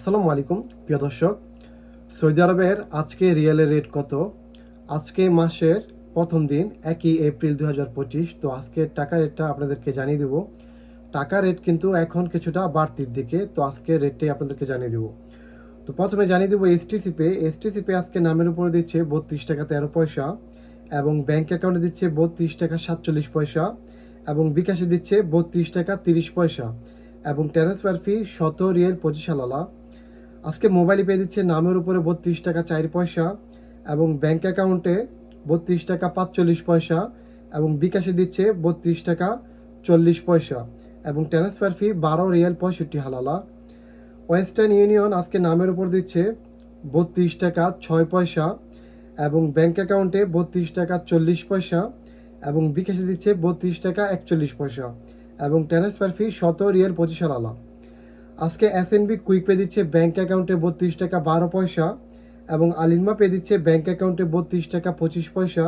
আসসালামু আলাইকুম, প্রিয় দর্শক। সৌদি আরবের আজকে রিয়েলের রেট কত? আজকে মাসের প্রথম দিন, একই এপ্রিল দু হাজার পঁচিশ। তো আজকে টাকা রেটটা আপনাদেরকে জানিয়ে দেব। টাকা রেট কিন্তু এখন কিছুটা বাড়তির দিকে, তো আজকে রেটটাই আপনাদেরকে জানিয়ে দেব। তো প্রথমে জানিয়ে দেবো এসটিসি পে এসটিসি পে আজকে নামের উপরে দিচ্ছে বত্রিশ টাকা তেরো পয়সা এবং ব্যাংক অ্যাকাউন্টে দিচ্ছে বত্রিশ টাকা সাতচল্লিশ পয়সা এবং বিকাশে দিচ্ছে বত্রিশ টাকা তিরিশ পয়সা এবং ট্রান্সফার ফি শত রিয়েল পঁচিশ আলালা আজকে মোবাইলে পেয়ে দিচ্ছে নামের উপরে বত্রিশ টাকা চার পয়সা এবং ব্যাংক অ্যাকাউন্টে বত্রিশ টাকা পাঁচচল্লিশ পয়সা এবং বিকাশে দিচ্ছে বত্রিশ টাকা চল্লিশ পয়সা এবং ট্রান্সফার ফি বারো রিয়াল পঁয়ষট্টি হালালা। ওয়েস্টার্ন ইউনিয়ন আজকে নামের উপর দিচ্ছে বত্রিশ টাকা ছয় পয়সা এবং ব্যাংক অ্যাকাউন্টে বত্রিশ টাকা চল্লিশ পয়সা এবং বিকাশে দিচ্ছে বত্রিশ টাকা একচল্লিশ পয়সা এবং ট্রান্সফার ফি শত রিয়াল পঁচিশ হালালা। আজকে এসএনবি কুইক পে দিচ্ছে ব্যাঙ্ক অ্যাকাউন্টে বত্রিশ টাকা বারো পয়সা এবং আলিনমা পে দিচ্ছে ব্যাঙ্ক অ্যাকাউন্টে বত্রিশ টাকা পঁচিশ পয়সা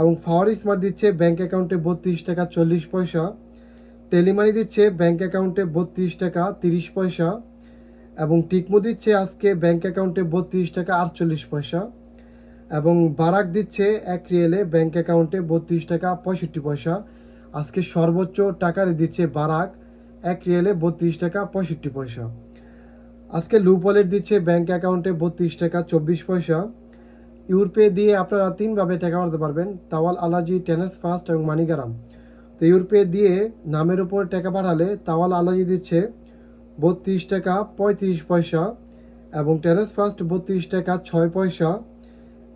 এবং ফাওয়ার স্মার্ট দিচ্ছে ব্যাঙ্ক অ্যাকাউন্টে বত্রিশ টাকা চল্লিশ পয়সা। টেলিমানি দিচ্ছে ব্যাঙ্ক অ্যাকাউন্টে বত্রিশ টাকা তিরিশ পয়সা এবং টিকমো দিচ্ছে আজকে ব্যাঙ্ক অ্যাকাউন্টে বত্রিশ টাকা আটচল্লিশ পয়সা এবং বারাক দিচ্ছে এক রিয়েলে ব্যাঙ্ক অ্যাকাউন্টে বত্রিশ টাকা পঁয়ষট্টি পয়সা। আজকে সর্বোচ্চ টাকা দিচ্ছে বারাক এক রিয়েলে বত্রিশ টাকা পঁয়ষট্টি পয়সা। আজকে লুপলেট দিচ্ছে ব্যাঙ্ক অ্যাকাউন্টে বত্রিশ টাকা চব্বিশ পয়সা। ইউরপে দিয়ে আপনারা তিনভাবে টাকা পাঠাতে পারবেন, তাওয়াল, আলাজি, টেনেস, ফাস্ট এবং মানিগারাম। তো ইউরপে দিয়ে নামের উপর টাকা পাঠালে তাওয়াল, আলাজি দিচ্ছে বত্রিশ টাকা পঁয়ত্রিশ পয়সা এবং টেনেস, ফাস্ট বত্রিশ টাকা ছয় পয়সা,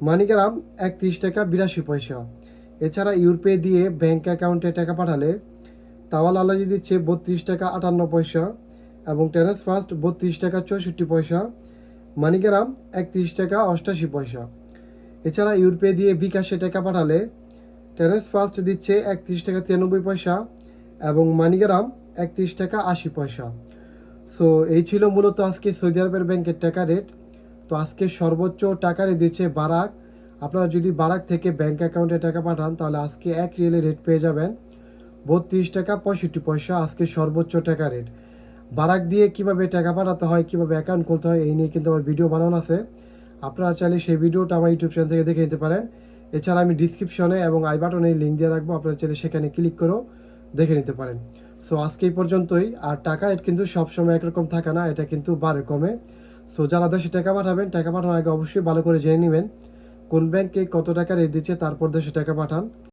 মানিগ্রাম একত্রিশ টাকা বিরাশি পয়সা। এছাড়া ইউরপে দিয়ে ব্যাঙ্ক অ্যাকাউন্টে টাকা পাঠালে তাওয়াল আলাজি দিচ্ছে বত্রিশ টাকা আটান্ন পয়সা এবং টেনেস ফার্স্ট বত্রিশ টাকা চৌষট্টি পয়সা মানিগ্রাম একত্রিশ টাকা অষ্টাশি পয়সা। এছাড়া ইউরপে দিয়ে বিকাশে টাকা পাঠালে টেনেস ফার্স্ট দিচ্ছে একত্রিশ টাকা তিরানব্বই পয়সা এবং মানিগ্রাম একত্রিশ টাকা আশি পয়সা। সো এই ছিল মূলত আজকে সৌদি আরবের ব্যাংকের টাকা রেট তো আজকে সর্বোচ্চ টাকা রেট দিচ্ছে বারাক। আপনারা যদি বারাক থেকে ব্যাংক অ্যাকাউন্টে টাকা পাঠান, তাহলে আজকে এক রিয়েলে রেট পেয়ে যাবেন। বত্রিশ টাকা পঁয়ষট্টি পয়সা, আজকে সর্বোচ্চ টাকা রেট বারাক দিয়ে কীভাবে টাকা পাঠাতে হয়, কীভাবে অ্যাকাউন্ট খুলতে হয়, এই নিয়ে কিন্তু আমার ভিডিও বানানো আছে। আপনারা চাইলে সেই ভিডিওটা আমার ইউটিউব চ্যানেল থেকে দেখে নিতে পারেন। এছাড়া আমি ডিসক্রিপশনে এবং আই বাটনে লিঙ্ক দিয়ে রাখব, আপনারা চাইলে সেখানে ক্লিক করেও দেখে নিতে পারেন। সো আজকে এই পর্যন্তই। আর টাকা রেট কিন্তু সবসময় একরকম থাকে না, এটা কিন্তু বারে কমে। সো যারা দেশে টাকা পাঠাবেন, টাকা পাঠানোর আগে অবশ্যই ভালো করে জেনে নেবেন। কোন ব্যাংকে কত টাকা রেট দিচ্ছে, তারপর দেশে টাকা পাঠান।